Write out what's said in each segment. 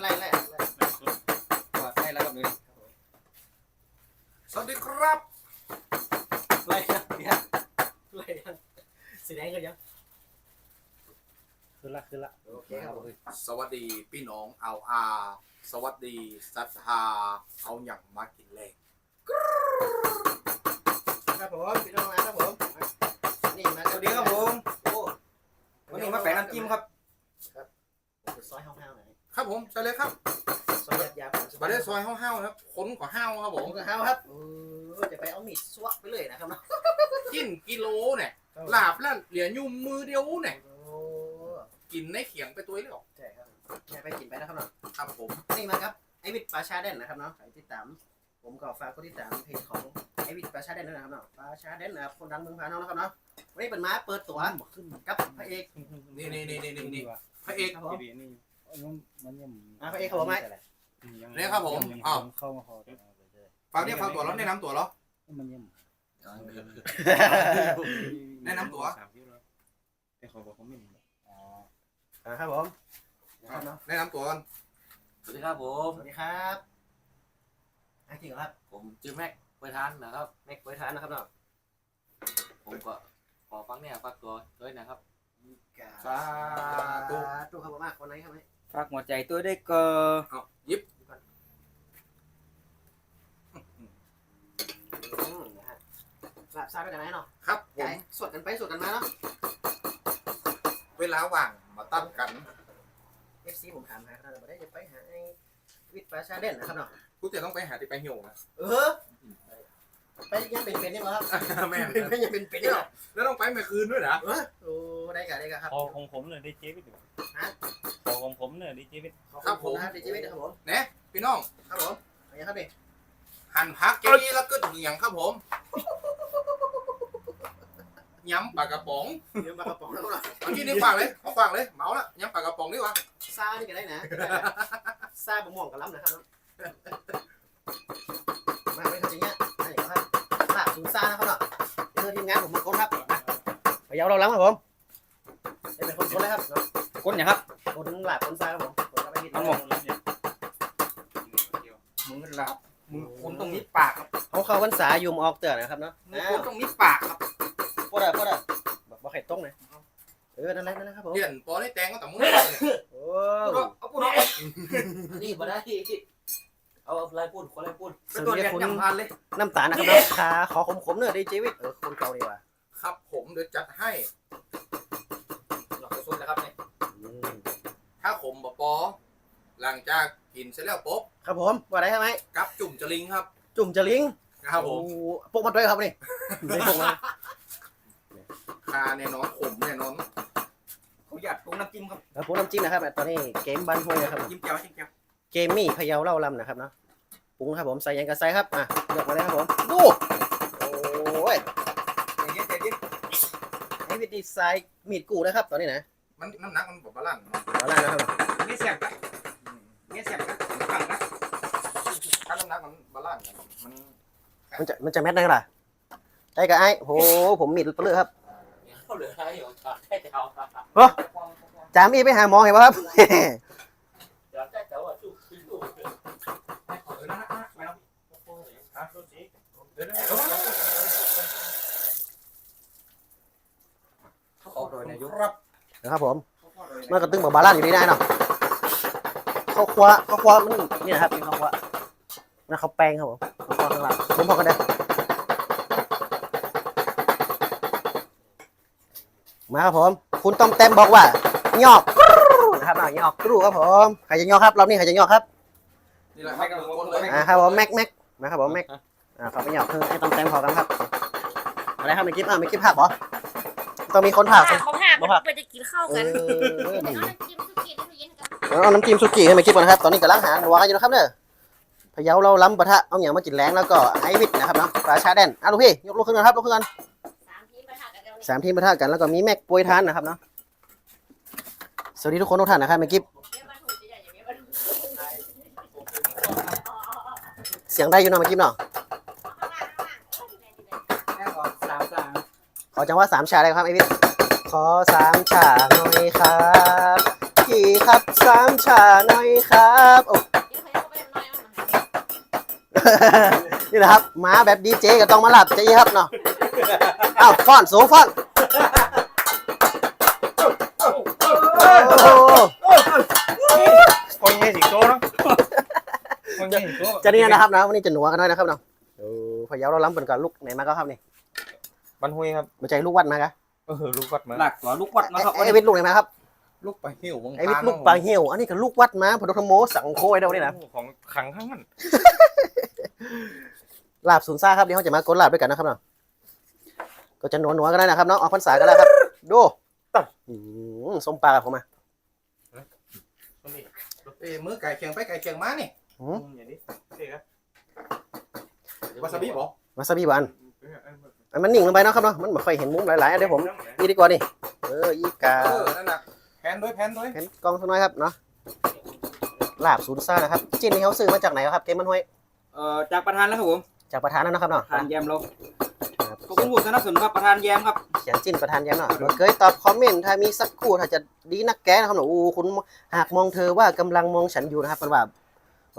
ไล่ไล่ไล่กดได้แล้วกับนี้สวัสดีครับไล่ยังเนี่ยไล่ยังสีแดงกันยังขึ้นละขึ้นละโอเคครับผมสวัสดีพี่น้องเอาอาสวัสดีสัทธาเอาอย่างมากินแรงครับผมพี่น้องนะครับผมนี่มาสวัสดีครับผมโอ้วันนี้มาแปะน้ำจิ้มครับซอยห้าวๆน่อย ครับผมใช่เลยครับซอยหยาบๆมาได้ซอยห้าวๆนะครับขนกว่าห้าวครับผผมมก็ห้าวครับเออจะไปเอามีดสวะไปเลยนะครับเนาะกินกิโลเนี่ยลาบแล้วเหลือยุ่มมือเดียวเนี่ยโอ้กินในเขียงไปตัวเดียวใช่ครับแค่ไปกินไปนะครับเนาะครับผม นี่มาครับไอวิทปลาชาเด่นนะครับเนาะใครติดตามผมก็ฝากกดติดตามเพจของไอวิทปลาชาเด่นด้วยนะครับเนาะปลาชาเด่นนะครับคนดังเมืองพาน้องนะครับเนาะวันนี้เป็นม้าเปิดตัวกับพระเอกนี่นี่นี่นี่นี่นี่ว่ะพระเอกครับผมทีวี นี่มันมันยังอะพระเอกครับผมไหมเนี่ยครับผมอ้าว เข้ามาพอฟังเนี่ยฟังตัวแล้วแนะนำตัวแล้ว มันยังแนะนำตัวแต่เขาบอกเขาไม่มีอ๋ออ่าครับผมนะครับเนาะแนะนำตัวกันสวัสดีครับผมสวัสดีครับอะจริงเหรอครับผมชื่อแม็กไปทานนะครับ แม็กไว้ทานนะครับเนาะผมก็ขอฟังเนี่ยฝากตัวด้วยนะครับ สาธุตู้ครับผมมากคนไหนครับไหม ฝากหัวใจตัวได้ก็เอายิบอืมนะฮะลาบซาไปกันไหนเนาะครับผไก่มสวดกันไปสวดกันมาเนาะเวลาว่างมาตั้งกัน เอฟซีผมถามหาครับแต่ไม่ได้จะไปหาไอ้วิทปลาชาเด่นนะครับเนาะกูจะต้องไปหาที่ไปเหี่ยวนะ เออไปยังเป็นเป็นยังเหรอครับแม่เป็นเป็นยังเป็นเป็นยังเหรอแล้วต้องไปเมื่อคืนด้วยนะเออโอ้ได้กันได้กันครับ พอของผมเลยได้เจ๊วิทย์พอ ของผมเลยได้เจ๊วิทย์ขอบคุณนะครับดีเจวิทนะครับผมพี่น้องครับผมอะไรครับดิหั่นพักเจนี่แล้วก็เหนียงครับผมย้ำปลากระป๋องเดี๋ยวมากระป๋องแล้วเนาะเมื่อกี้นี่ฝากเลยเอาฝากเลยเหมาละย้ำปลากระป๋องดีกว่าซานี่ก็ได้นะซาบะม่วงกับล้ำนะครับมาไม่ทำอย่างเงี้ยนี่ครับลาบสูงซานะครับเนาะเออทีมงานผมมาคนครับพยายามเราล้ำครับผมเป็นคนคนเลยครับเนาะ ก้นอย่างครับคนหลาบคนซาครับผมคนก็ไม่ผิดมันหมกมือหลับมือคนตรงนี้ปากครับเขาเข้าพรรษายุมออกเตือนนะครับเนาะมือคนตรงนี้ปากครับพวกเราพวกเราบอกบอกไข่ต้มเลยเออนั่นแหละนั่นแหละครับผมเปลี่ยนปอได้แตงก็แต่มึงโอ้เอาพูดเอานี่มาได้เอาอะไรพูดคนอะไรพูดเป็นตัวเรียนยำพันเลยน้ำตาลนะครับน้ำคาขอขมๆเนื้อะดีเจวิตเออคนเก่าดีกว่าครับผมเดี๋ยวจัดให้ ปอ หลังจากกินเสร็จแล้วปุ๊บครับผมว่าไรครับไหมกับจุ่มจลิงครับ จุ่มจะลิงนะครับผมโอ้ปกมาด้วยครับนี่ไม่ปกมาคาแน่นอนขมแน่นอนเขาหยัดปรุงน้ำจิ้มครับแล้วผมน้ำจิ้มนะครับตอนนี้เกมบันห้วยนะครับจิ้มเจียวจิ้มเจียวเกมมี่พะเยาเล่าลำนะครับเนาะปรุงครับผมใส่ยังกระใส่ครับอะยกมาเลยครับผมดูโอ้ยใจเย็นใจเย็นไอ้วิธีใส่มีดกูนะครับ ตอนนี้นะมันน้ำหนักมันแบบบาลานซ์เนาะเอาละนะครับ นี่เสียบกันนี่เสียบกันฟังนะถ้าน้ำหนักมันบาลานซ์กันมันมันจะมันจะแมทได้กันล่ะไอ้กับไอ้โหผมมีดเปลือกครับเขาเหลืออะไรอยู่ขาดแค่เจ้าจามีไปหาหมอเห็นป่ะครับเดี๋ยวแค่เจ้าอะชุบชุบเออนั่นนะไม่ต้องเดี๋ยวเดี๋ยวเดี๋ยวขอโดยนายกครับนะครับผมมันกระตึงแบบบาลานซ์อยู่นี่ได้เนาะ ข้าวคั่วข้าวคั่วมันนี่นะครับเป็นข้าวคั่วนั่นข้าวแป้งครับผมข้าวคั่วข้างหลังผมพอกันได้มาครับผม คุณต้อมเต็มบอกว่าหยอกกรูนะครับอะหยอกกรูครับผมใครจะหยอกครับรอบนี้ใครจะหยอกครับนี่แหละครับคนเลยอ่าครับผมแม็กแม็กนะครับผมแม็กอ่าขอไปหยอกเพิ่มให้ต้อมเต็มพอกันครับอะไรครับไม่คิดอะไม่คิดภาพเหรอต้องมีคนภาพค่ะเขาหักบ่หักไปจะกินข้าวเอกันอเอาดีน้ำจิ้มสุกี้ที่เย็นกัน เอาน้ำจิ้มสุกี้ให้มาคิดก่อนนะครับ ตอนนี้กำลังหาหัวกันอยู่นะครับเด้อพะเยาเราล้ำปะทะเอาอย่างมาจินแรงแล้วก็ไอวิทนะครับเนาะปลาชาแดนอะลูกพี่ยกลูกขึ้นกันครับลูกขึ้นกันสามทีมประทะกันเดี๋ยวนี้สามทีมปะทะกันแล้วก็มีแม็กปวยทานนะครับเนาะสวัสดีทุกคนทุกท่านนะครับเมื่อกี้เดี๋ยวมาถูกจะใหญ่อย่างนี้มาถูกเสียงได้อยู่เนาะเมื่อกี้เนาะข้างล่างข้างล่างเออที่ไหนที่ไหนแม่ก่อนสามสามขอจังว่าสามชาได้ครับไอวิทขอสามชาหน่อยครับ กี่ครับสามชาหน่อยครับโอ้เดี๋ยวเขาจะไปน้อยเอามาให้นี่นะครับมาแบบดีเจก็ต้องมาหลับใจครับเนาะอ้าวฟ้อนสูงฟ้อนโอ้โหคนยังสิงโตเนาะคนยังสิงโตจะนี่นะครับนะวันนี้จะหนัวกันหน่อยนะครับเนาะโอ้พะเยาเราล้ำเป็นกับลูกไหนมาก็ครับนี่บันหุยครับมาใจลูกวัดมากะเออลูกวัดมาหลักตัวลูกวัดมาครับไอ้วิทย์ลูกไหนมาครับ ลูกปลาหิววงไอ้วิทย์ลูกปลาเหี่ยวอันนี้ก็ลูกวัดมาพอดธรรมโมสังโคไอ้เด้านี่นะของขังทั้งนั้นลาบศูนย์ซ่าครับเดี๋ยวเขาจะมากดลาบด้วยกันนะครับเนาะก็จะหนัวๆกันได้นะครับเนาะออกพรรษากันแล้วครับดูอืมส้มปลากับผมมาเอ้ยมือไก่เคียงไปไก่เคียงมานี่อย่างนี้เท่ครับวาซาบิบอกวาซาบิหวานอันมันนิ่งลงไปเนาะครับเนาะมันไม่ค่อยเห็นมุมหลายๆอันเดี๋ยวผมอีดีกว่านี่เอออีกาเออนั่นน่ะ แพนด้วยแพนด้วยเห็นกล้องสักหน้อยครับเนาะลาบศูนย์ซ่านะครับจิ้นนี่เขาซื้อมาจากไหนครับเกมมันห้วยเอ่อจากประธานแล้วครับผมจากประธานนั่นนะครับเนาะประธานแยมเราครับขอบคุณผู้สนับสนุนครับประธานแยมครับเขียนจิ้นประธานย้ำเนาะเคยตอบคอมเมนต์ถ้ามีสักครู่ถ้าจะดีนักแกนะครับเนาะอู้คุณหากมองเธอว่ากำลังมองฉันอยู่นะครับมันว่า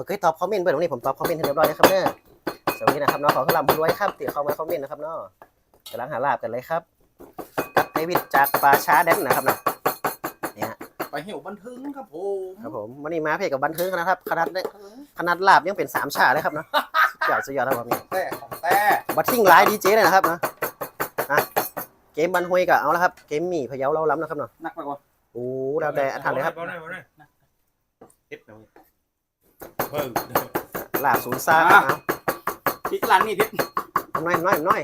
เคยตอบคอมเมนต์ไปตรงนี้ผมตอบคอมเมนต์ให้เรียบร้อยแล้วครับเนาะสวัสดีนะครับเนาะขอขลำรวยครับติดเข้ามาคอมเมนต์นะครับเนาะกำลังหาลาบกันเลยครับกับไอวิทย์จากปาช้าแดนนะครับเนาะ ไปหิวบันทึงครับผมครับผมวันนี้มาเพจกับบันเทิงนะครับขนาดได้ขนาดลาบยังเป็นสามชาเลยครับเนาะสุดยอดสุดยอดครับผมนี่แต่ของแต่บัตทิ้งไลน์ดีเจเลยนะครับนะอะเกมบันฮวยก็เอาแล้วครับเกมหมี่พะเยาเราล้ำนะครับเนาะนักไปก่อนโอ้แล้วแต่ทานเลยครับเอาหน่อยเอาหน่อยเอ็ดหน่อยเออลาบศูนย์ซ่าครับเอาพริกร้านนี่พริกเอาน้อยน้อยน้อย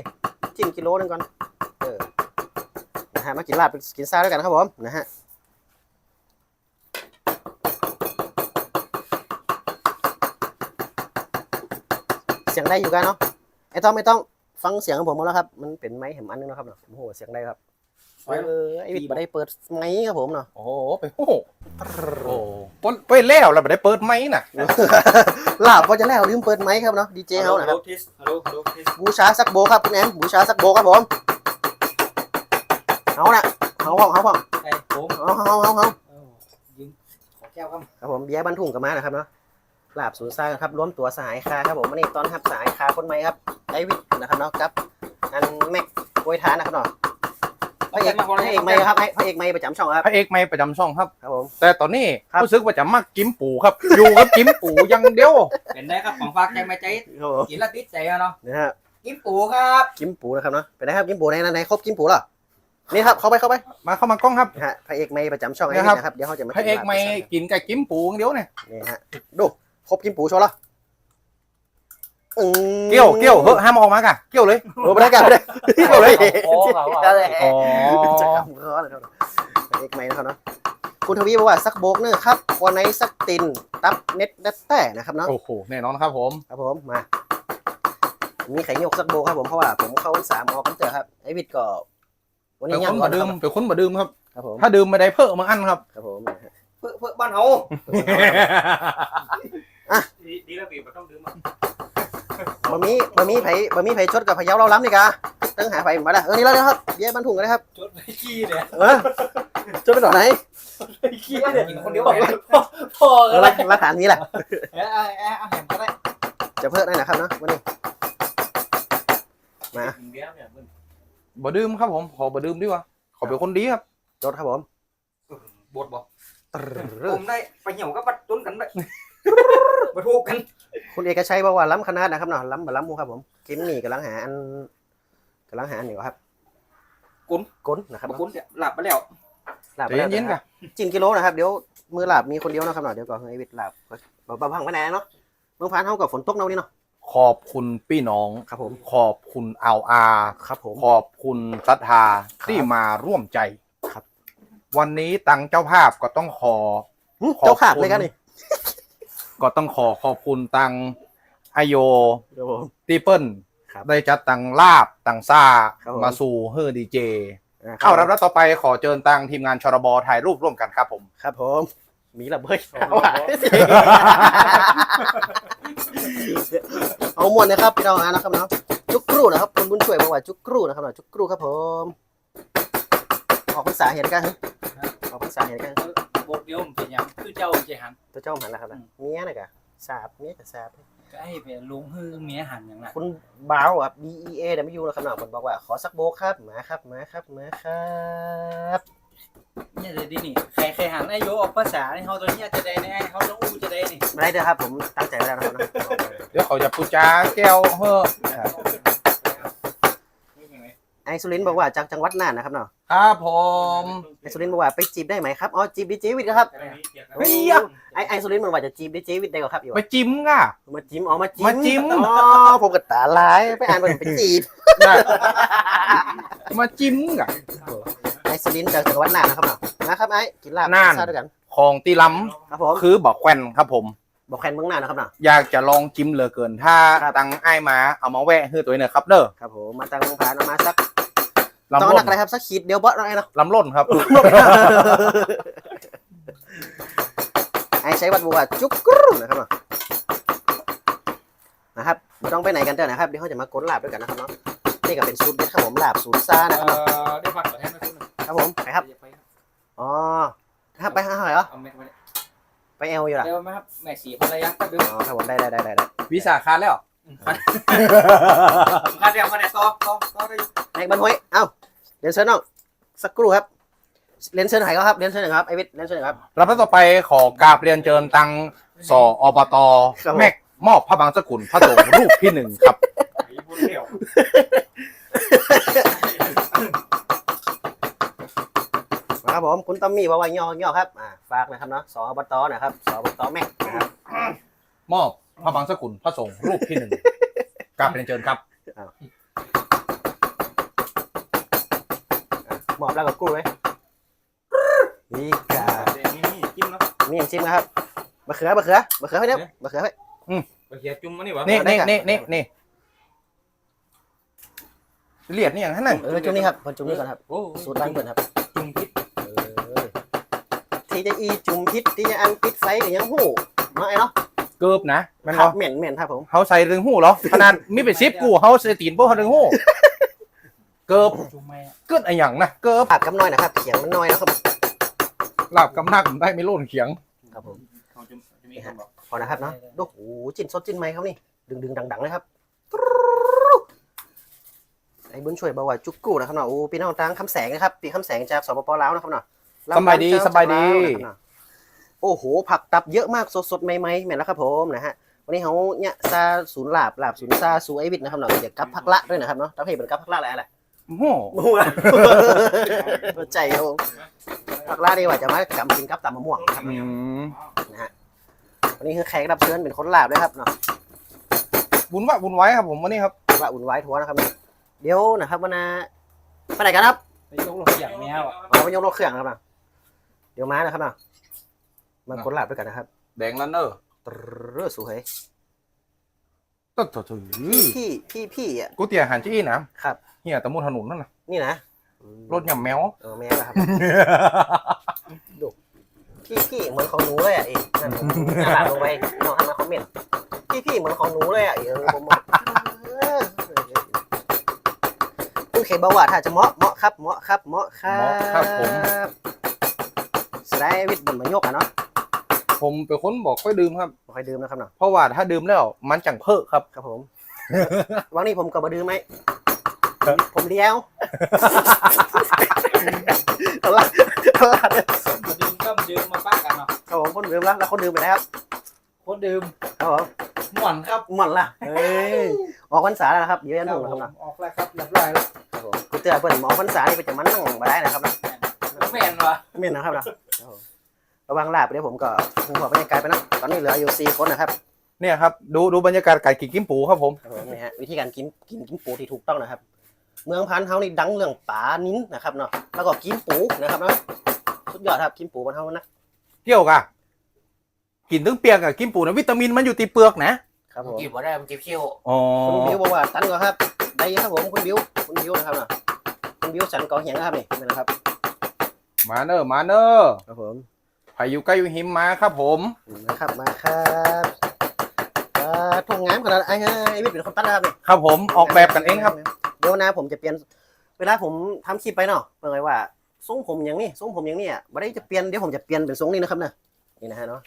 จิ้มกิโลหนึงก่อนเออนะฮะมากินลาบกินซ่าด้วยกันนะครับผมนะฮะ สียงได้อยู่กันเนาะไอ้ต้องไม่ต้องฟังเสียงของผมหมดแล้วครับ มันเป็นไม้เห็มอันนึงนะครับเนาะโอ้โหเสียงได้ครับเออไอ้วิทย์บ่ได้เปิดไม้ครับผมเนาะโอ้โหไปโอ้โหโอ้ปนไปแล้วเราไม่ได้เปิดไหมน่ะลาบก็จะแล้วลืมเปิดไม้ครับเนาะดีเจเขานะครับทิสฮัลโหลฮัลโหลทิสบูชาสักโบครับคุณแอมบูชาสักโบครับผมเอาน่ะเอาพ่อเอาพ่อไอ้ผมเอาเอาเอาเอายิงขอแก้วครับครับผมเบียร์บรรทุงกับมานะครับเนาะ ลาบศูนย์ซ่าครับรวมตัวสหายคาครับผมวันนี้ตอนทับสหายคาคนใหม่ครับไอวิทนะครับเนาะครับอันแม็กโวยทานนะครับเนาะพระเอกพระเอกใหม่ครับให้พระเอกใหม่ประจำช่องครับพระเอกไม่ประจำช่องครับครับผมแต่ตอนนี้ครับรู้สึกว่าจะมักกิมปูครับ อยู่กับกิมปูอย่างเดียวเป็นได้ครับของฝากใจไม่ใจครับผมกินและติดใจอะเนาะนะฮะกินปูครับกิมปูนะครับเนาะเป็นไงครับกิมปูในในในครบกิมปูเหรอนี่ครับเข้าไปเข้าไปมาเข้ามากล้องครับนะฮะพระเอกใหม่ประจำช่องไอวิทนะครับนะครับเดี๋ยวเขาจะมาพระเอกลาบไม่ซ่ากันกินไก่กิมปูอย่างเดียวเนี่ยนี่ฮะดู ครบกินปูโชว์ละอืมเกี่ยวเกี่ยวเฮ้ยห้ามเอาออกมากะเกี่ยวเลยโอ้ไม่ได้กันไม่ได้เกี่ยวเลยโอ้เขาว่านั่นแหละอ๋อจะกำเขาเลยครับเอกไหมนะครับเนาะคุณทวีบอกว่าสักโบกเนอร์ครับวันไหนสักตินตับเน็ตดัตแต่นะครับเนาะ โอ้โหแน่นอนครับผม ครับผมมามีไข่ยกสักโบกครับผมเพราะว่าผมเข้าสามออกกันเจอะครับไอวิทย์ก็วันเป็นนี้คยังนก่อมานดื่นะมครับเป็นคนมาดื่มครับ ครับผมถ้าดื่มไม่ได้เพิ่มมาอันครับ ครับผมเพื่อเพื่อบ้านเฮา ดีดีแล้วบีบมันต้องดื่มบะหมี่บะหมี่ไผ่บะหมี่ไผ่ชดกับพะเยาเราล้ำนี่กะตั้งหาไผ่มาแล้วเออนี่แล้วนะครับเบี้ยบรรทุงกันเลยครับ จดไปขี้เนี่ยเออชดไปต่อไหนขี้เนี่ยกินคนเดียวไปพอกันหลักหลักฐานนี้แหละ เอ้ยเอ้ยเอ้ยเอาแหมก็ได้จะเพิ่มได้นะครับเนาะวันนี้ มา กินเบี้ยเนี่ยมึงบ่ดื่มครับผมขอบ่ดื่มดีกว่าขอเป็นคนดีครับจดครับผมบดบ่ตรึผดมได้ไปเหี่ยวก็ปัดตุนกันด้ วยมาถูกกัน คุณเอกชัยบอกว่าล้ำขนาดนะครับเนาะล้ำบะล้ำหมูครับผมกิมมี่กำลังหาอันกำลังหาอันอยู่ครับก้นนะครับบางคนเนี่ยหลับไปแล้ว ลาบใจเย็นๆกักะจินกิโลนะครับเดี๋ยวมือลาบมีคนเดียวนะครับเนาะเดี๋ยวก่อนให้วิทย์ลาบเบาๆพังไปไหนเนาะเมืองพานเท่ากับฝนตกเนาะนี่เนาะขอบคุณพี่น้อง ครับผมขอบคุณเอาอา ครับผม ขอบคุณศรัทธาครับที่มาร่วมใจครับ วันนี้ตังเจ้าภาพก็ต้องขอหึขอบคุณเจ้าขาดเลยกันนี่ ก็ต้องขอขอบคุณตังอโยเดี๋ยวผม ตีเปิลครับได้จัดตังลาบตังซ่าครับผม มาสู่เฮอดีเจอ่เข้ารับแล้วต่อไปขอเชิญตังทีมงานชรบถ่ายรูปร่วมกันครับผม ครับผมมีระเบิดโอ้เอาโหว่ะเอามวนนะครับพี่น้องนะครับเนาะจุกกรูนะครับคุณบุญช่วยบอกว่าจุกกรูนะครับเนาะจุกกรูครับผม ออกภาษาเหตุการณ์ออกภาษาเหตุการณ์ บดเดียวมันเป็นหยังคือเจ้าใจหัน ตัวเจ้าหันแล้วครับนะเมียน่ะกะสาบเมียกะสาบก็ให้ไปลุงฮือเมียหันอย่างนั้นคุณบ่าวครับ B E A แต่ไม่อยู่นะครับเนาะผมบอกว่าขอสักโบกครับมาครับมาครับมาครับเนี่ยเลยดินี่ใครใครหันไอ้โยออกภาษาในเฮาตัวเนี้ยจะได้ในไอ้เฮาต้องอู้จะได้นี่ไม่ได้เด้อครับผมตั้งใจไว้แล้วนะครับเนาะเดี๋ยวเขาจะปูจาแก้วเฮ้อ ไอสุรินทร์บอกว่าจากจังหวัดน่านนะครับเนาะ ครับผมไอสุรินทร์บอกว่าไปจีบได้ไหมครับอ๋อจีบดีเจวิทย์ครับเฮ้ยอะไอไอสุรินทร์บอกว่าจะจีบดีเจวิทย์ได้ก็ครับอยู่ไปจิ้มก่ะมาจิ้มอ๋อมาจิ้มมาจิ้มอ๋อผมก็ตาลายไปอ่านมันไปจีบน่ะมาจิ้มก่ะไอสุรินทร์จากจังหวัดน่านนะครับเนาะนะครับไอกินลาบน่านซาด้วยกันของตีล้ครับผมำคือบอกแควนครับผมบอกแคนเมืองน่านนะครับเนาะอยากจะลองจิ้มเหลือเกิน ถ้าครับตังไอ้ายมาเอามาแวะให้ตัวเองหน่อยครับเด้อครับผมมาตั้งผ่านเอามาสักต ลำอนล้หนันกอะไรครับสักขีดเดียวเบาะหน่อยเนาะลำล้นครับ ไอใช้วัดบัวจุกกรูนะครับเนาะนะครับไม่ต้องไปไหนกันเด้อนะครับเดี๋ยวเขาจะมากดลาบด้วยกันนะครับเนาะนี่ก็เป็นสูตรเด็ดครับผมลาบสูตรซ่านะครับเอ่เนาะอได้ฟังก่อนให้มาคุณหนึ่งครับผมไปครับไปอ๋อครับไปห้าหอยเหรอเอาแม็กไปไปเอลอยู่ล่ะเร็วไหมครับแม่สีภรรยาก็ดึงอ๋อครับผมได้ได้ได้ได้ได้วิสาขาแล้ว มาเดี๋ยวมาเดี๋ยวต่อต่อต่อได้ไอ้บันห้อยเอ้าเรียนเชิญน้องสักครู่ครับเรียนเชิญไหนครับเรียนเชิญหน่อยครับไอวิทเรียนเชิญหน่อยครับแล้วต่อไปขอกราบเรียนเชิญตังสออบตครับผม แม็กมอบพระบางสกุลพระสงฆ์รูปที่หนึ่งครับพูดเร็วครับผมคุณตอมมี่บอกว่าย่อย่อครับอ่าฝากนะครับเนาะสอบตนะครับสอบตแม็กนะครับมอบ พระบางสกุลพระสงฆ์รูปที่หนึ่งกราบเรียนเชิญครับหมอบแล้วกับกู้เลยนี่กาเดี๋ยวนี่นี่จิ้มแล้วนี่ยังจิ้มนะครับมะเขือมะเขือมะเขือให้เนี้ยมะเขือให้ไปเขียจุ่มมานี่วะนี่ได้นี่ครับนี่นี่นี่เลียดนี่อย่างนั้นน่ะเออจุ่มนี่ครับคนจุ่มนี่ก่อนครับโอ้สูตรร้านเปิดครับ จุ่มพิษเออที่จะอีจุ่มพิษที่จะอันปิดไฟกับยังหูมาไอ้เนาะ เกิบนะแมันครับบ่เหม็นเหม็นครับผม เขาใส่เรื่องหูเหรอขนาดมีเป็นซิปกูเขาใส่ตีนพวกเขาเรื่องหูเกิบจุ่มแม่เกิดอะไรอย่างนะเกิบปากกำน้อยนะครับเขียงมันน้อยนะครับลาบกำนักผมได้ไม่โล่นเขียง ครับผมเขาจุ่มจะมีคนบอกพอนะครับเนาะดูโอ้โหจิ้นสดจิ้นไหมครับนี่ดึงดึงดังดังๆเลยครับไอ้บุญช่วยบอกว่าจุกกู้นะครับเนาะโอ้พี่น้องทางคำแสงนะครับปีคำแสงจากสปปลาวนะครับเนาะสบายดีสบายดี โอ้โห ผักตับเยอะมากสดๆใหม่ๆแม่นแล้วครับผมนะฮะวันนี้เขาเนี่ยซาศูนย์ลาบลาบศูนย์ซาสูไอวิทย์นะครับเนาะเดี๋ยวกับผักละด้วยนะครับเนาะถ้าเพจเป็นกับผักละอะไรอะไรโอ้โหมั่วใจครับผมผักละนี่ว่าจะมากำกินกับตำมะม่วงนะครับอืมนะฮะวันนี้คือแขกรับเชิญเป็นคนลาบเลยครับเนาะบุญวะบุญไว้ครับผมวันนี้ครับว่าอุ่นไว้ทัวร์นะครับเนาะเดี๋ยวนะครับวันน่ะไปไหนกันครับไปยกลงอย่างแมวอะเอาไปยกรถเครื่องนะครับเนาะเดี๋ยวมานะครับเนาะ มาคนลาบด้วยกันนะครับ แดงลันเนอร์ตรอสวยตึ๊ดถือพี่พี่พี่อะกูเตี๋ยหันจี้นะครับเฮียตะมุนถนนนั่นน่ะนี่นะรถยำแมวเออแม่นะครับพี่พี่เหมือนของหนูเลยอะเองนั่นผมน่ารักลงไปน้องให้มาคอมเมนต์พี่พี่เหมือนของหนูเลยอะเออผมบอกเออคุณเคบอกว่าถ้าจะเหมาะเหมาะครับเหมาะครับเหมาะครับเหมาะครับผมสไลด์วิทย์บนมายกอะเนาะ ผมเป็นคนบอกค่อยดื่มครับบ่ค่อยดื่มนะครับเนาะเพราะว่าถ้าดื่มแล้วมันจังเพ้อครับครับผมวันนี้ผมก็มาดื่มไหมผมเลี้ยวตลาดตลาดมาดื่มก็มาดื่มมาป้ากันเนาะครับผมคนดื่มแล้วแล้วคนดื่มไปแล้วครับคนดื่มครับผมม่วนครับหมดละเอ้ยออกพรรษาแล้วนะครับเดี๋ยวยันครัหบงผนะครับมนะออกแล้วครับเรียบร้อยแล้วครับผมกูเตือนเพื่อนหมอพรรษานี่ไปจะมานั่งมาได้นะครับนะแม่นวะไม่เห็นนะครับนะค รับผมระวังลาบเดี๋ยวผมก็คงขอบรรยากาศไปนะตอนนี้เหลืออยู่สี่คนนะครับเนี่ยครับดูดูบรรยากาศการกินกิมปูครับผมครับผมนี่ฮะวิธีการกินกินกินปูที่ถูกต้องนะครับ เมืองพันธุ์เฮานี่ดังเรื่องป่านิ้นนะครับเนาะแล้วก็กินปูนะครับเนาะสุดยอดครับกินปูมันเฮานะเกี่ยวกะกินถึงเปียกอะกิมปูนะวิตามินมันอยู่ตีเปลือกนะครับผมจีบว่าได้มันจีบเขี้ยวอ๋อคุณบิวบอกว่าตันก็ครับได้ครับผมคุณบิวคุณบิวนะครับเนาะคุณบิวสันกอเหียงนะครับนี่นี่นะครับมาเนอร์มาเนอร์ครับผม พายุใกล้อยู่หิมมาครับผมนะครับมาครับอ่าทุ่งงามขนาดไอ้ไอ้วิทย์เป็นคนตัดนะครับนี่ครับผมออกแบบกันเองครับ เดี๋ยวนะผมจะเปลี่ยน เวลาผมทำคลิปไปเนาะเมื่อไงว่าทรงผมอย่างนี้ทรงผมอย่างนี้อะไม่ได้จะเปลี่ยนเดี๋ยวผมจะเปลี่ยนเป็นทรงนี้นะครับเนี่ยนี่นะฮะเนาะ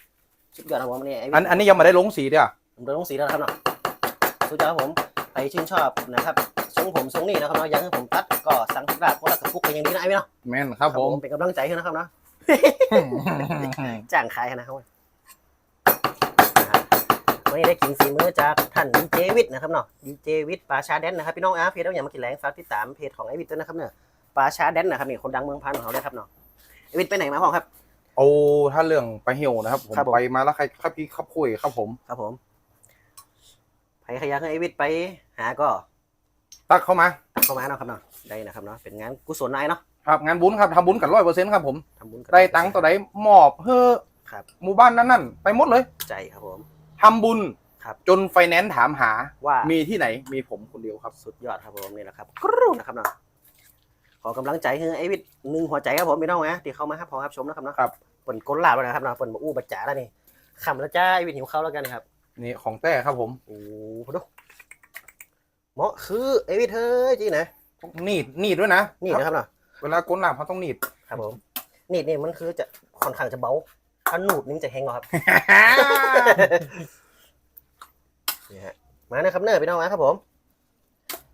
สุดยอดครับผมนี่ไอ้อันอันนี้ยังไม่ได้ลงสีเดียวผมโดนลงสีแล้วนะครับเนาะสุดยอดครับผมใครชื่นชอบนะครับทรงผมทรงนี้นะครับเนาะอยังให้ผมตัดก็สั่งที่ร้านคนละกระปุกเป็นอย่างนี้นะไอ้พี่เนาะแม่นครับผมเป็นกำลังใจให้นะครับเนาะ จ้างขายนะครับนะครับวันนี้ได้กินฝีมือจากท่านดีเจวิทย์นะครับเนาะดีเจวิทย์ปาชาแดนนะครับพี่น้องอาเพจต้องอย่ามากินแรงฝากติดตามเพจของไอวิทย์ด้วยนะครับเนี่ยปาชาแดนนะครับนี่คนดังเมืองพันของเขาเลยครับเนาะไอวิทย์ไปไหนมาพ่อครับโอ้ถ้าเรื่องไปเหี่ยวนะครับผมครับผมไปมาแล้วใครครับพี่ครับคุยครับผมครับผมใครขยันให้ไอวิทย์ไปหาก็ ตักเข้ามาเข้ามาเนาะครับเนาะได้นะครับเนาะเป็นงานกุศลนายเนาะ ครับงานบุญครับทำบุญกันร้อยเปอร์เซ็นต์ครับผมทำบุญกับได้ตังค์ต่อได้มอบเฮ้อครับหมู่บ้านนั้นนั่นไปหมดเลย ใจครับผมทำบุญครับจนไฟแนนซ์ถามหาว่ามีที่ไหนมีผมคนเดียวครับสุดยอดครับผมนี่แหละครับกรูนะครับเนาะขอกำลังใจให้ไอวิทย์หนึ่งหัวใจครับผมพี่น้องนะที่เข้ามาครับพอครับชมนะครับเนาะครับเปิดก้นลาบแล้วนะครับเนาะเปิดมาอู้บัจจ๋าแล้วนี่ขำแล้วจ้าไอวิทย์หิวข้าวแล้วกันนะครับนี่ของแต้ครับผมโอ้โหดูเหมาะคือไอวิทย์เฮ้ยจริงนะนีดนีดด้วยนะนี่นะครับเนาะ เวลากลนหลับเขาต้องนีดครับผมนี่นี่มันคือจะค่อนข้างจะเบาถ้าหนูดนี่มันจะแห้งเอาครับ นี่ฮะมานะครับเนอร์พี่น้องนะครับผม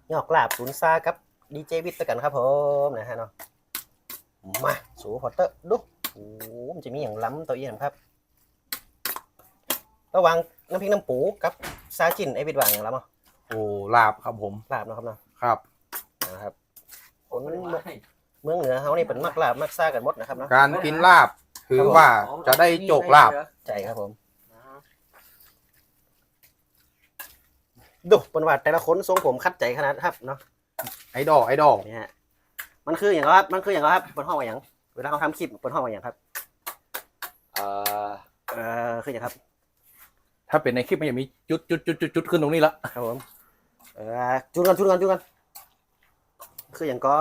หยอกลาบศูนย์ซากับดีเจวิทย์ด้วยกันครับผมนะฮะเนาะมาสูพอตเตอร์ดูโอ้โหมันจะมีอย่างล้ำตัวเองครับ ระหวังน้ำพริกน้ำปูกับซาจินไอวิทย์วางอย่างล้ำอะโอ้ลาบครับผมลาบเนาะครับเนาะครับนะครับคนเมือง เมืองเหนือเขานี่เป็นมักลาบมักซ่ากันหมดนะครับเนาะการกินลาบถือว่าจะได้โจกลาบใจครับผมดูเป็นว่าแต่ละคนทรงผมคัดใจขนาดครับเนาะไอดอลไอดอลนี่ฮะมันคืออย่างไรครับมันคืออย่างไรครับเป็นห้องว่าอย่างเวลาเขาทำคลิปเป็นห้องว่าอย่างครับเอ่อเออคืออย่างครับ ถ้าเป็นในคลิปมันจะมีจุดจุดจุดจุดจุดขึ้นตรงนี้ละครับผมเออจูนกันจูนกันจูนกันคืออย่างก็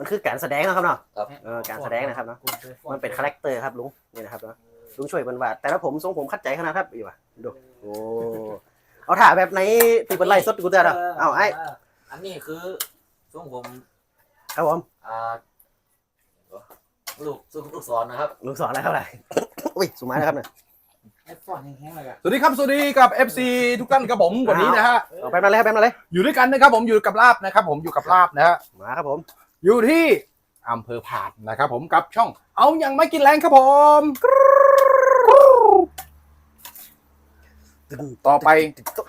มันคือการแสดงนะครับเนาะครับ เออการแสดงนะครับเนาะมันเป็นคาแรคเตอร์ครับลุงนี่นะครับเนาะลุงช่วยเป็นว่าแต่ละผมทรงผมคัดใจขนาดครับอีวะดูโอ้เอาถ่ายแบบไหนตีเป็นไล่สดกูเตือนอะเอาไอ้อันนี้คือช่วงผมครับผมอ่าลูกลูกลูกศรนะครับลุงสอนอะไรครับอะไรอุ้ยสุมานะครับเนี่ยไอ้ฟอนแห้งๆเลยอะสวัสดีครับสวัสดีกับ FC ทุกท่านครับผมวันนี้นะฮะเอาแป๊บนั้นเลยครับแป๊บนั้นเลยอยู่ด้วยกันนะครับผมอยู่กับลาบนะครับผมอยู่กับลาบนะฮะมาครับผม อยู่ที่อำเภอผาดนะครับผมกับช่องเอายังไม่กินแรงครับผมต่อไป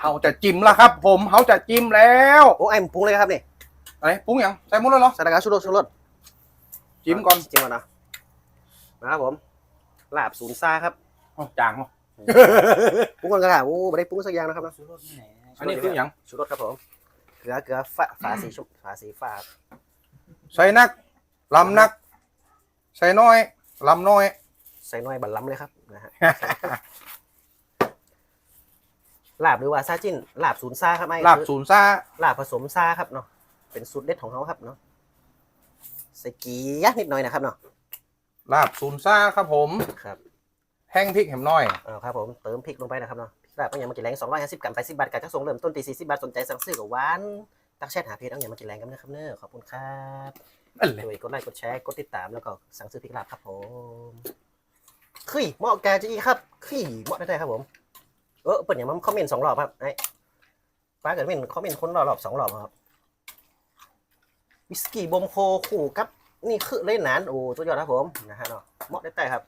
เขาจะจิ้มแล้วครับ ผมเขาจะจิ้มแล้วโอ้ไอ้ผมปรุงเลยครับนี่อะไรปรุงยังใส่หมดแล้วเหรอใส่ตะกร้าชูรสชูรสจิ้มก่อนจิ้มก่อนนะมาครับผมลาบศูนย์ซ่าครับอ๋อจางเหรอปรุงก่อนก็ได้โอ้ไม่ได้ปรุงสักอย่างนะครับเนาะชูรสที่ไหนอันนี้คือหยังชูรสครับผมเกลือเกลือฟ้าฟ้าสีชุบฟ้าสีฟ้า ใส่นักลำนัก ใส่น้อยลำน้อย ใส่หน่อยบัลลัมเลยครับนะฮะ ลาบหรือว่าซาจิ้นลาบศูนย์ซ่าครับไอ้ลาบคือศูนย์ซ่าลาบผสมซ่าครับเนาะเป็นสูตรเด็ดของเขาครับเนาะใส่เกียร์นิดหน่อยนะครับเนาะลาบศูนย์ซ่าครับผมครับแห้งพริกแหมน้อยเอาครับผมเติมพริกลงไปนะครับเนาะลาบเอาอย่างมากินแรง250กรัม80บาทกาจะส่งเริ่มต้นตี40บาทสนใจสั่งซื้อกับหวาน ตักแชทหาเพจเอาอย่างมากินแรงกันนะครับเนอะขอบคุณครับนั่นแหละโดยกดไลค์กดแชร์กดติดตามแล้วก็สั่งซื้อพริกลาบครับผมคุยเหมาะแกจะอีครับคุยเหมาะได้ๆครับผม เออเปิดอย่างมันคอมเมนต์สองรอบครับไอ้ป้าเกิดเป็นคอมเมนต์คนรอบรอบสองรอบครับวิสกี้บมโคคู่กับนี่คือเล่นนานโอ้ตัวยอดครับผมนะฮะเนาะเหมาะได้แต่ครับ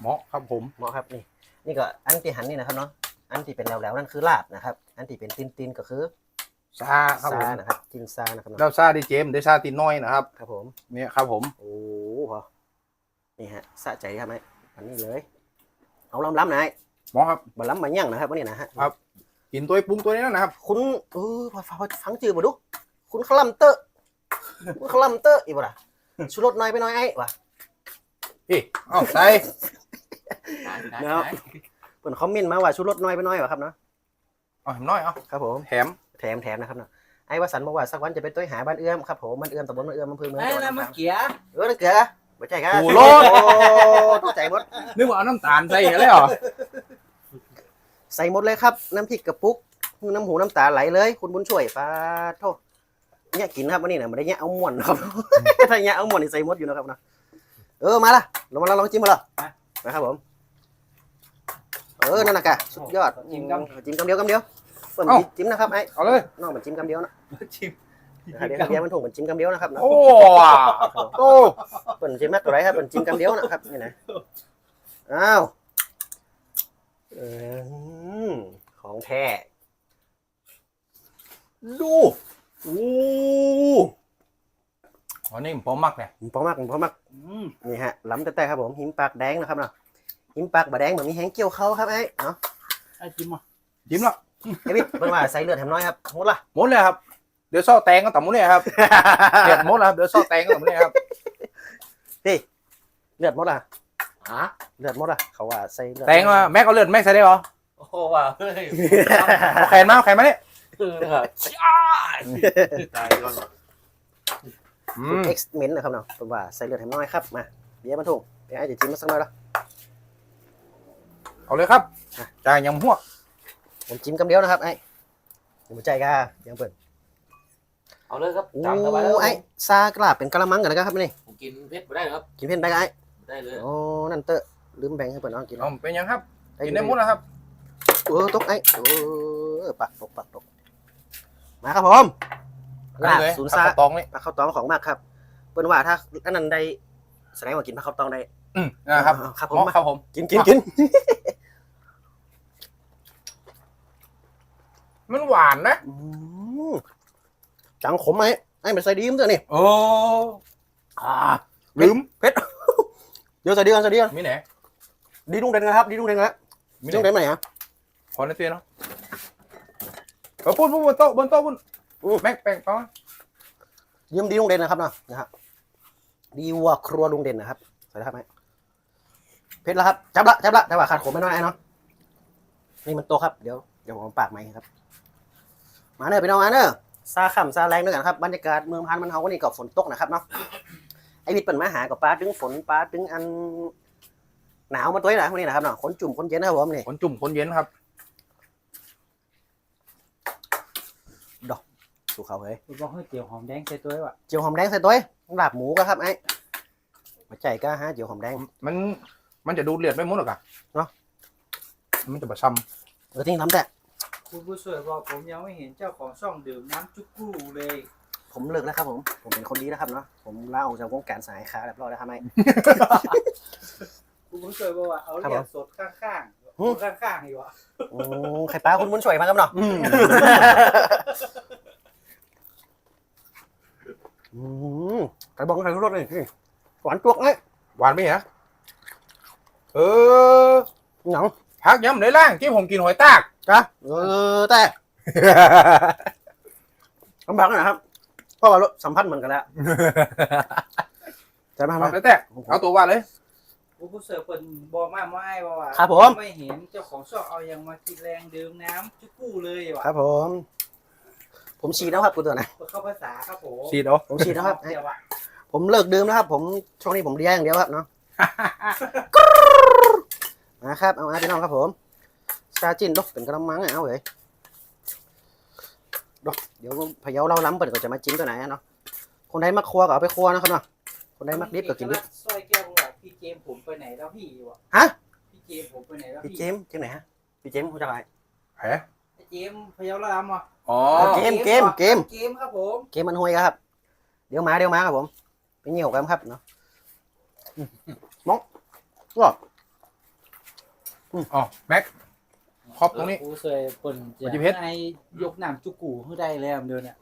เหมาะครับผมเหมาะครับนี่ นี่ก็อันที่หันนี่นะครับเนาะอันที่เป็นแล้วๆนั่นคือลาบนะครับ อันที่เป็นตินๆก็คือ ซาครับผซามนะครับจินซานะครับแล้เนาะวซาดิเจมส์ได้ซาติน้อยนะครับ ครับผม เนี่ยครับผมโอ้พอนี่ฮะสะใจครับไหมอันนี้เลย เอาล้ำๆหน่อยหมอครับบะล้ำมาย่างนะครับวันนี้นะฮะครับกินตัวปรุงตัวนี้แล้วนะครับ คุณเออพอฟังพอฟังจืดบ่ดู คุณคลัมเตอร์คุณคลัมเตอร์อีกบ่ล่ะชูรสน้อยไปหน้อยไอ้วะพี่เอ้าใส่เนาะเปิดคอมเมนต์มาว่าชูรสน้อยไปหน้อยวะครับเนาะเอาแหมน้อยเอาครับผม แถม แถมแถมนะครับเนาะไอ้วสันต์บอกว่าสักวันจะไปต้วยหาบ้านเอื้อมครับผมบ้านเอื้อมตำบลบ้านเอื้อมอำเภอเมืองไอ้จังหวัดนั่นมันลำปางเกียร์เออนั่นเกลือไม่ใช่ครับโอ้โลด โอ้ตกใจหมดนึกว่าเอาน้ำตาลใส่กันเลยเหรอใส่หมดเลยครับ น้ำพริกกระปุกน้ำหูน้ำตาไหลเลย คุณบุญช่วยปาโทษเนี่ยกินนะครับวันนี้เนี่ยมันได้เนี่ยเอาม่วนนะครับ ถ้าเนี่ยเอาม่วนนี่ใส่หมดอยู่นะครับนะเออมาละลองมาละลองจิ้มมาละนะครับผม เออนั่นนะกะสุดยอดจิ้มกัจิ้มกำเดียวกำเดียว เปิดจิ้มนะครับไอ้เอาเลยน้องมันจิ้มกำเดียวนะชิมเดี๋ยวเดี๋ยวมันถูกมันจิ้มกำเดียวนะครับนะโอ้โตเปิดจิ้มมากตัวไรครับเปิดจิ้มกำเดียวนะครับนี่นะอ้าวเออของแท้ดูโอ้อันนี้ผมมักเนี่ยผมพอมากผมพอมากอืมนี่ฮะล้ำแต่แต่ครับผมหิมปากแดงนะครับเนาะหิมปากบะแดงเหมือนมีแห้งเกี่ยวเขาครับไอ้เนาะไอ้จิ้มอะยิ้มแล้ว ไอ้พี่เป็นว่าใส่เลือดแถมน้อยครับหมดละหมดเลยครับเดี๋ยวซ่อแตงก็ต่ำมุ้เนี่ยครับเด็ดหมดแล้วครับเดี๋ยวซ่อแตงก็ต่ำมุ้เนี่ยครับเลือดหมดละฮะเลือดหมดละเขาว่าใส่เลือดแตงว่าแม็กเอาเลือดแม็กใส่ได้เหรอโอ้โหว่ะเฮ้ยเอาแขนมาเอาแขนมาเนี่ยคือนะครับตายก่อนอือืมเอ็กซ์เมนนะครับเนาะเป็นว่าใส่เลือดแถมน้อยครับมาเดี๋ยวมาถูกเดี๋ยวไอ้จะจิ้มมาสักหน่อยละเอาเลยครับจ่ายยังหัว ผมจิ้มกำเดียวนะครับไอ้หัวใจก็ยังเปิดเอาเลยครับโอ้จำเข้าไปแล้วไอ้ซากลาบเป็นกะละมังกันนะครับนี่ผมกินเพชรไม่ได้ครับกินเพ่นไปกับไอ้ได้เลยโอ้นั่นเตอะลืมแบ่งให้เปิดน้องกินเอาเป็นยังครับกินได้หมดแล้วครับเออตกไอ้เออปักตกปักตกมาครับผมลาบเลยศูนย์ผัซากกระตองนี่ปลาข้าวตองของมากครับเปิ้นว่าถ้าอันนั้นได้แสดงว่ากินปลาข้าวตองได้อืมนะครับอ่าครับผเหมมาะครับผมกินกินกิน มันหวานนะอืมจังขมไหมไอ้เป็นใส่ดีมเถอะนี่โอ้อ่าลืมเพชร เดี๋ยวใส่ดีกันใส่ดีกันมีไหนดีดุงเด่นนะครับดีดุงเด่นนะมีดีไหดุนงเด่นมาไหนฮะขอในเตียงเนาะเออปุ้นปุ้นบนโต๊ะบนโต๊ะปุ้นอู้แม็กแป้งเปล่าเยี่ยมดีดุงเด่นนะครับเนาะนะฮะดีวัวครัวลุงเด่นนะครับใส่นะครับไหมเพชรแล้วครับจับละจับละแต่ว่าขาดขมไม่น้อยไอ้เนาะนี่มันโตครับเดี๋ยวเดี๋ยวผมปากใหม่ครับ มาเนอะไปน้องมาเนอะซาค่ำซาแรงด้วยกันครับบรรยากาศเมืองพันมันเฮาวันนี้กับฝนตกนะครับเนาะไอวิทย์เปิดมาหากับปลาดึงฝนปลาดึงอัน หนาวมาตัวนี้นะวันนี้นะครับเนาะคนจุ่มคนเย็นนะครับผมนี่คนจุ่มคนเย็นครับสู่เขาเฮ้ยคุณบอกให้เจียวหอมแดงใส่ตัวไว้ว่ะเจียวหอมแดงใส่ตัวลาบหมูก็ครับไอ้มาใจก็ฮะเจียวหอมแดง มันมันจะดูเลือดไม่หมดหรอกอะเนาะมันจะบะช้เออทิ้งทำแต่ คุณผู้ช่วยบอกผมยังไม่เห็นเจ้าของช่องดื่มน้ำจุกกู้เลย ผมเลิกแล้วครับผม ผมเป็นคนดีนะครับเนาะ ผมลาออกจากวงการสายค้าเรียบร้อยแล้วครับไอ้ คุณผู้ช่วยบอกว่าเอาครับเลืผอมดสดข้างหืมๆข้างๆอีกวะโอ้ไข่ปลาคุณบุญช่วยมาครับเนาะำอืมอืมไข่บองไข่รสเลยนี่หวานจวกไอ้หวานไหมฮะเออหนังพักย้ำเลยล่างที่ผมกินหอยตาก จ้ะเออแต่ ลำบากหนะครับเพราะว่ารสสัมพันธ์เหมือนกันแล้วใช่ไหมคเอารับ แต่แต่เอาตัวว่าเลยคุณผู้ช่วยเปิดบอกมาไม่ว่าว่าครับผม ไม่เห็นเจ้าของช่องเอายังมากินแรงดื่มน้ำจุกกู้เลยว่ะครับผม ผมฉีดแล้วครับคุณตัวนะเปิดเข้าภาษาครับผมฉีดเอาผมฉีดแล้วครับ เดี๋ยวว่ะผมเลิกดื่มแล้วครับ ผมช่วงนี้ผมเลี้ยงอย่างเดียวครับเนาะนะครับเอามาพี่น้องครับผม ซาจินดอกเป็นกระมังอะเอาเลยดอกเดี๋ยวพะเยาเราล้ำเปิดก็จะมาจิ้มตัวไหนอะเนาะคนใดมักครัวก็เอาไปครัวนะครับเนาะคนใดมักดิบก็กินดิบซอยแก้วบอกว่าพี่เจมส์ผมไปไหนแล้วพี่วะฮะพี่เจมส์ผมไปไหนแล้วพี่พี่เจมส์เจมส์ไหนฮะพี่เจมส์เขาจะไปแผลพี่เจมส์พะเยาละลำอะอ๋อเกมเกมเกมเกมครับผมเกมมันห่วยครับ เดี๋ยวมาเดี๋ยวมาครับผมไปเหี่ยวกันครับเนาะอืมมองก็อ๋อแม็ก ครอบตรงนี้ กูเคยเปิ่นมันจะเพชรให้ยกน้ำจุกูให้ได้แล้วเดือนเนี่ย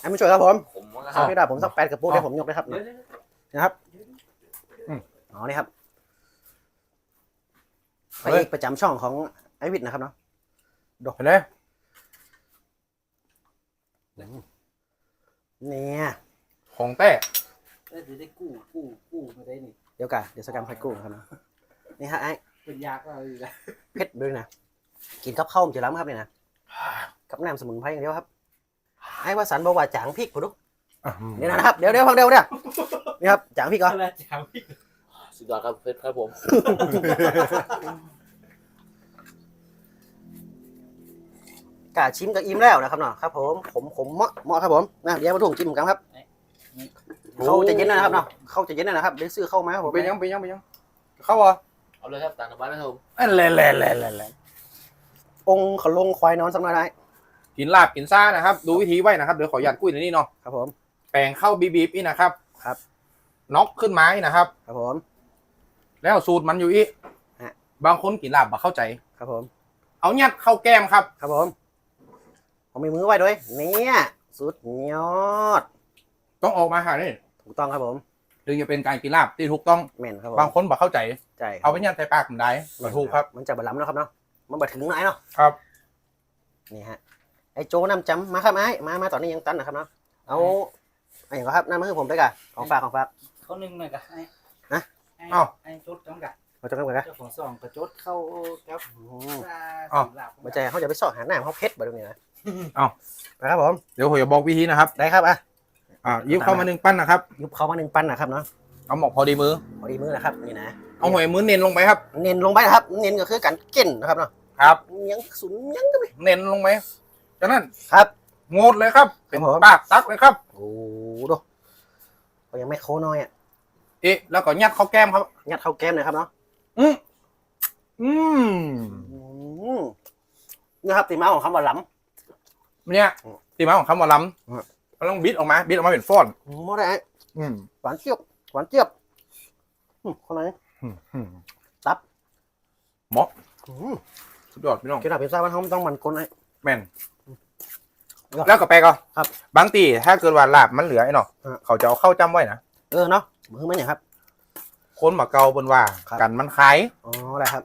ให้มาช่วยครับผมผมว่าเอาพี่ดาผมสักแปดกระปุกให้ผมยกเลยครับเดี๋ยวเดี๋ยวนะครับอืม อ๋อนี่ครับไปเฮ้ยอีกประจำช่องของไอวิทย์นะครับเนาะเห็นไหมเนี่ยของแต่เดี๋ยวได้กู้กู้กู้มาได้นี่เดี๋ยวกันเดี๋ยวสกรรมไข่กุ้งครับเนาะนี่ฮะไอ้ เป็นยากเราอยู่แล้วเผ็ดด้วยนะ กินกับข้าวมันจะล้ำครับเนี่ยนะกับน้ำสมุนไพรอย่างเดียวครับไอ้ว่าสันบอกว่าจางพริกผมดูอะเดี๋ยวนะครับ เดี๋ยวเดี๋ยวฟังเดี๋ยวเดี๋ยวนี่ครับจางพริกเหรออะไรจางพี่สุดยอดครับเพชรครับผมอกาชิมกับอิ่มแล้วนะครับเนาะครับ ผมผมผมเหมาะเหมาะครับผมนะเดี๋ยวมาถุงจิ้มกันครับเขาจะเย็นนะครับเนาะเขาจะเย็นนะครับเดี๋ยวซื้อเข้ามาครับผมเป็นยังเป็นยังเป็นยังเข้าอะ เอาเลยครับตามสบายนะครับผมอันแหละแหละแหละแหละแหละองค์เขาลงควายนอนสำนักได้กินลาบกินซ่านะครับ ดูวิธีไว้นะครับ เดี๋ยวขออนุญาตกุ้ยในนี่เนาะครับผม แปลงเข้าบีบีอีนะครับ ครับ น็อกขึ้นไม้นะครับ ครับผม แล้วสูตรมันอยู่อีฮะบางคนกินลาบมาเข้าใจ ครับผม เอายัดเข้าแก้มครับ ครับผมผมมีมือไว้ด้วยเนี่ยสุดยอด ต้องออกมาหานี่ถูกต้องครับผม ถึงจะเป็นการกินลาบที่ถูกต้องแม่นครับผมบางคนบอกเข้าใจ ใช่เอาไปยัดใส่ปากมันได้บ่ถูกครับ มันจะบะล้ำแล้วครับเนาะมันบะถึงไหนเนาะครับ นี่ฮะไอ้โจน้ำจำมาครับไอ้มามาตอนนี้ยังตันนะครับเนาะเอาไอ้อย่างก็ครับน้ำมือผมด้วยกันของฝากของฝาก เขาหนึ่งหน่อยกะไอ้ฮะไอ้อ้าว ไอ้จุดจังกะเราจะกันกันเจ้าของซองกระจุดเข้ากับอ้าวลาบมาใจเขาจะไปสอดหาหน้าเขาเพชรบ่ตรงนี้นะอ้าวไปครับผม เดี๋ยวผมจะบอกวิธีนะครับ ได้ครับอะ อ่ายิบเข้ามาหนึ่งปั้นนะครับยุบเขามาหนึ่งปั้นนะครับเนาะเอาหมอกพอดีมือพอดีมือนะครับนี่นะเอาหอยมือเน้นลงไปครับ เน้นลงไปนะครับ เน้นก็คือการเก่นนะครับเนาะครับยังสุนยังก็ไม่เน้นลงไปจากนั้นครับโงดเลยครับ เป็นครับผมปากตักเลยครับ โอ้ดูก็ยังไม่โค้น้อยอะเอ๊ะแล้วก็ยัดเข้าแก้มครับยัดเข้าแก้มหน่อยครับเนาะอืมอืมอืมนี่ครับตีมาของคำว่าหล้เนี่ยตีมาของคำว่าล้อืมำ มันต้องบิดออกมาบิดออกมาเป็นฟอนำโมได้ไอ้อืมหวานเจี๊ยบหวานเจี๊ยบอืมคนไหนอืมอืมตับเหมาะอืมสุดยอดพี่น้องเจ้าหน้าเป็นทราบว่าเขาต้องมันคนไอ้แม่นครับแล้วก็ไปก็ครับ บางตีถ้าเกิดว่าลาบมันเหลือไอ้เนาะอ่าเขาจะเอาเข้าจำไว้นะเออเนาะมือมันอย่างครับคนมาเกาบนว่าครับกันมันขายอ๋อได้ครับ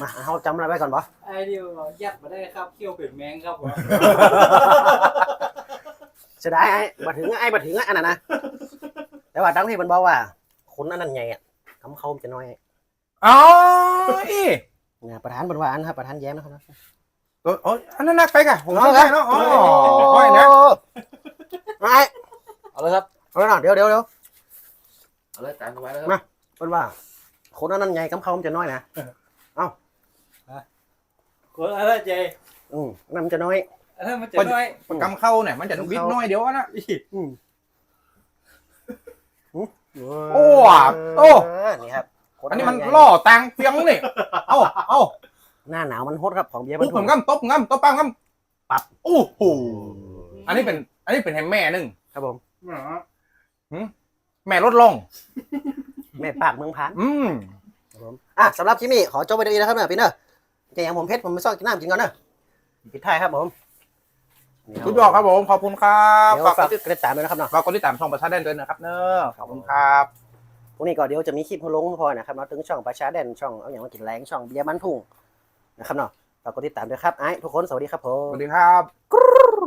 มาเขาจำอะไรไว้ก่อนปะไอ้เดียวยัดมาได้ครับเคี่ยวเป็ดแมงครับผม เสียดายไอ้บัถึงไอ้บัถึงไอ้อันนั้นนะแต่ว่าดังที่มันบอกว่าคนอันนั้นใหญ่อะคำเขาจะน้อยอ๋ออีเนี่ยประธานบนว่าอันครับประธานแย้มนะครับนะเอออ๋ออันนั้นนักไปกะผมอ๋อเข้าใจเนาะอ๋อโอ้ยนะไอ้เอาเลยครับเอาหน่อยเดี๋ยวเดี๋ยวเดี๋ยวเอาเลยตามสบายนะครับบนว่าคนอันนั้นใหญ่คำเขาจะน้อยนะคนอะไรเจอืมนั่นมันจะน้อย อันนั้นมันจะน้อยกำเข้าเนี่ยมันจะบิดน้อยเดียวอะนะอืมอืมโอ้ว่ะโอ้นี่ครับคอันนี้มันใหญ่ล่อตังเฟียงนี่เอ้าเอ้าหน้าหนาวมันฮดครับของเบียร์บรปุ๊รบทุผมกงั้มตบงั้มตบปังงั้มปั๊บโอ้โหอันนี้เป็น อันนี้เป็นแฮมแม่หนึ่งครับผมแม่ลดลง แม่ปากเมืองพานอืมครับผมอะสำหรับคลิปนี้ขอจบไปด้วยดีนะครับเนอะพี่เนอะแต่อย่างผมเพชรผมไปซ่อนกินน้ำกินก่อนเนอะปิดท้ายครับผม นี่สุดยอดครับผมขอบคุณครับเดี๋ยวฝากฝากกดติดตามด้วยนะครับเนาะฝากกดติดตามช่องประชาแดนด้วยนะครับเนอะขอบคุณครับพรุ่งนี้ก็เดี๋ยวจะมีคลิปลงพอนะครับเนาะถึงช่องประชาแดนช่องเอาอย่างมากินแรงช่องเบียร์บ้านทุ่งนะครับเนาะฝากกดติดตามด้วยครับไอ้ทุกคนสวัสดีครับผสมวัสดีครับ